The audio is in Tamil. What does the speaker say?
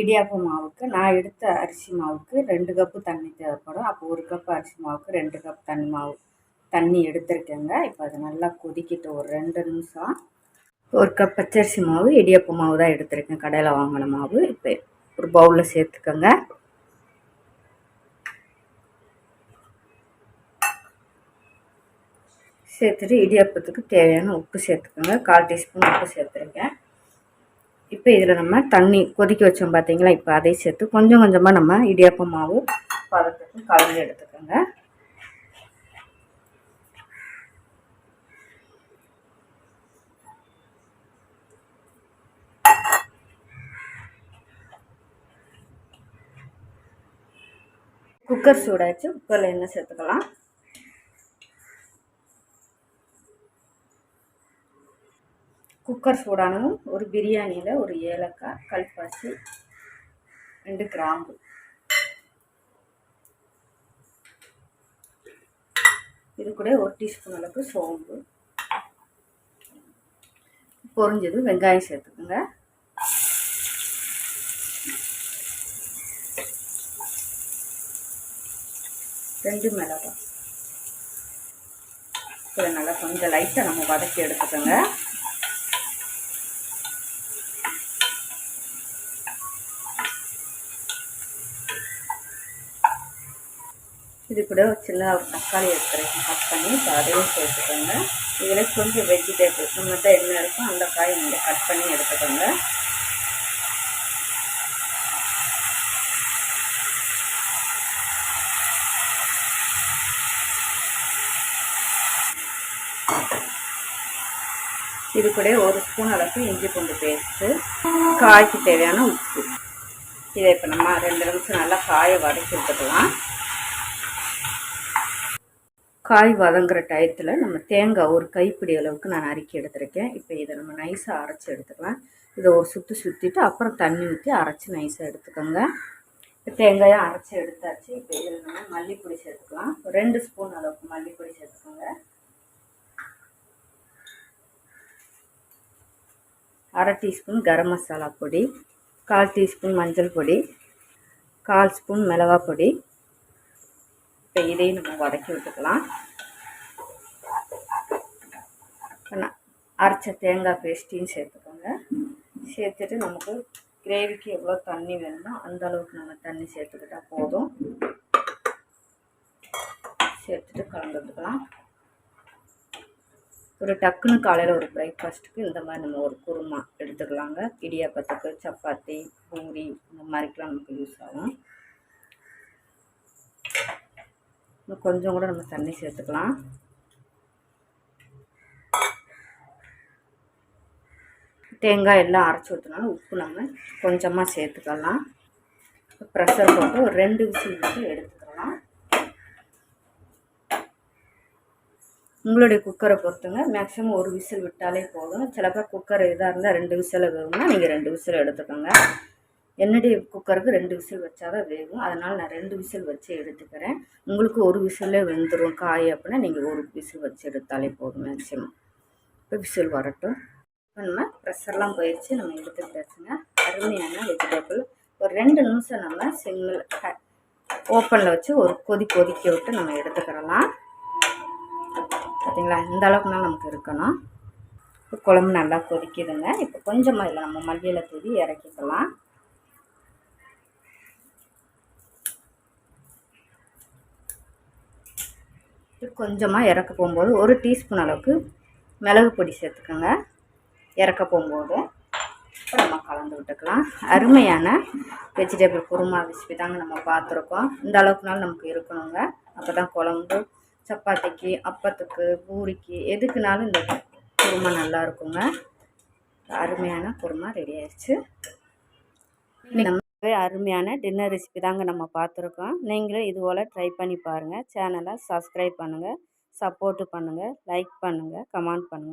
இடியாப்ப மாவுக்கு நான் எடுத்த அரிசி மாவுக்கு ரெண்டு கப்பு தண்ணி தேவைப்படும். அப்போ ஒரு கப் அரிசி மாவுக்கு ரெண்டு கப் தண்ணி மாவு தண்ணி எடுத்துருக்கேங்க. இப்போ அது நல்லா கொதிக்கிட்டு ஒரு ரெண்டு நிமிஷம். ஒரு கப் பச்சரிசி மாவு இடியாப்ப மாவு தான் எடுத்திருக்கேன். கடையில் வாங்கின மாவு. இப்போ ஒரு பவுலில் சேர்த்துக்கோங்க. சேர்த்துட்டு இடியாப்பத்துக்கு தேவையான உப்பு சேர்த்துக்கோங்க. கால் டீஸ்பூன் உப்பு சேர்த்துருக்கேன். இப்போ இதில் நம்ம தண்ணி கொதிக்க வச்சோம் பார்த்தீங்களா இப்போ அதையும் சேர்த்து கொஞ்சம் கொஞ்சமாக நம்ம இடியாப்ப மாவு பதத்துக்கு கலந்து எடுத்துக்கோங்க. குக்கர் சூடாச்சு குக்கரில் எண்ணெய் சேர்த்துக்கலாம். குக்கர் சூடானதும் ஒரு பிரியாணியில் ஒரு ஏலக்காய் கல்பாசி ரெண்டு கிராம்பு. இது கூட ஒரு டீஸ்பூன் அளவுக்கு சோம்பு. பொறிஞ்சது வெங்காயம் சேர்த்துக்கோங்க. ரெண்டு மிளகாய். இதை நல்லா கொஞ்சம் லைட்டாக நம்ம வதக்கி எடுத்துக்கோங்க. இது கூட ஒரு சின்ன ஒரு தக்காளி எடுத்துருக்கேன் கட் பண்ணி இப்போ அதையும் சேர்த்துக்கோங்க. இதில் கொஞ்சம் வெஜிடேபிள் நம்மகிட்ட என்ன இருக்கோ அந்த காய் நீங்கள் கட் பண்ணி எடுத்துக்கோங்க. இது கூட ஒரு ஸ்பூன் அளவுக்கு இஞ்சி பூண்டு பேஸ்ட்டு காய்க்கு தேவையான உப்பு. இதை இப்போ நம்ம ரெண்டு நிமிஷம் நல்லா காயை வதக்கி எடுத்துக்கலாம். காய் வதங்குற டயத்தில் நம்ம தேங்காய் ஒரு கைப்பிடி அளவுக்கு நான் அரைக்கி எடுத்துருக்கேன். இப்போ இதை நம்ம நைஸாக அரைச்சி எடுத்துக்கலாம். இதை ஒரு சுற்றி சுற்றிட்டு அப்புறம் தண்ணி ஊற்றி அரைச்சி நைஸாக எடுத்துக்கோங்க. இப்போ தேங்காயை அரைச்சி எடுத்தாச்சு. இப்போ இதில் நம்ம மல்லிப்பொடி சேர்த்துக்கலாம். ரெண்டு ஸ்பூன் அளவுக்கு மல்லிப்பொடி சேர்த்துக்கோங்க. அரை டீஸ்பூன் கரம் மசாலா பொடி கால் டீஸ்பூன் மஞ்சள் பொடி கால் ஸ்பூன் மிளகா பொடி இப்போ இதையும் நம்ம வதக்கி விட்டுக்கலாம். அரைச்ச தேங்காய் பேஸ்ட்டையும் சேர்த்துக்கோங்க. சேர்த்துட்டு நமக்கு கிரேவிக்கு எவ்வளோ தண்ணி வேணுமோ அந்த அளவுக்கு நம்ம தண்ணி சேர்த்துக்கிட்டால் போதும். சேர்த்துட்டு கலந்துக்கலாம் ஒரு டக்குன்னு காலையில் ஒரு பிரேக்ஃபாஸ்ட்டுக்கு இந்த மாதிரி நம்ம ஒரு குருமா எடுத்துக்கலாங்க. இடியாப்பத்துக்கு சப்பாத்தி பூரி இந்த மாதிரிக்கெலாம் நமக்கு யூஸ் ஆகும். இன்னும் கொஞ்சம் கூட நம்ம தண்ணி சேர்த்துக்கலாம். தேங்காய் எல்லாம் அரைச்சி ஊற்றினாலும் உப்பு நம்ம கொஞ்சமாக சேர்த்துக்கலாம். ப்ரெஷர் போட்டு ஒரு ரெண்டு விசில் மட்டும் எடுத்துக்கலாம். உங்களுடைய குக்கரை பொறுத்துங்க. மேக்ஸிமம் ஒரு விசில் விட்டாலே போதும். சில பேர் குக்கர் இதாக இருந்தால் ரெண்டு விசில் வேணும்னா நீங்கள் ரெண்டு விசில் எடுத்துக்கோங்க. என்னுடைய குக்கருக்கு ரெண்டு விசில் வச்சாதான் வேகும். அதனால் நான் ரெண்டு விசில் வச்சு எடுத்துக்கிறேன். உங்களுக்கு ஒரு விசிலே வெந்துடும் காய் அப்படின்னா நீங்கள் ஒரு விசில் வச்சு எடுத்தாலே போதும் மேக்ஸிமம் இப்போ விசில் வரட்டும். இப்போ நம்ம ப்ரெஷர்லாம் போயிடுச்சு நம்ம எடுத்துக்கிட்டாச்சுங்க அருமையான வெஜிடபிள் ஒரு ரெண்டு நிமிஷம் நம்ம சிம்மில் ஓப்பனில் வச்சு ஒரு கொதி கொதிக்க விட்டு நம்ம எடுத்துக்கிறலாம். பார்த்தீங்களா இந்த அளவுக்குனால் நமக்கு இருக்கணும். இப்போ குழம்பு நல்லா கொதிக்குதுங்க. இப்போ கொஞ்சமாக இல்லை நம்ம மல்லியில் தூவி இறக்கிக்கலாம். கொஞ்சமாக இறக்க போகும்போது ஒரு டீஸ்பூன் அளவுக்கு மிளகு பொடி சேர்த்துக்கோங்க. இறக்க போகும்போது இப்போ நம்ம கலந்து விட்டுக்கலாம். அருமையான வெஜிடபிள் குருமா ரெசிபி தாங்க நம்ம பார்த்துருக்கோம். இந்த அளவுக்குனாலும் நமக்கு இருக்கணுங்க. அப்போ தான் குழம்பு சப்பாத்திக்கு அப்பத்துக்கு பூரிக்கு எதுக்குனாலும் இந்த குருமா நல்லா இருக்குங்க. அருமையான குருமா ரெடி ஆயிடுச்சு நம்ம அருமையான டின்னர் ரெசிபி தாங்க நம்ம பார்த்துருக்கோம். நீங்களும் இதுபோல் ட்ரை பண்ணி பாருங்கள் சேனலை சப்ஸ்கிரைப் பண்ணுங்கள் சப்போர்ட்டு பண்ணுங்கள் லைக் பண்ணுங்கள் கமெண்ட் பண்ணுங்கள்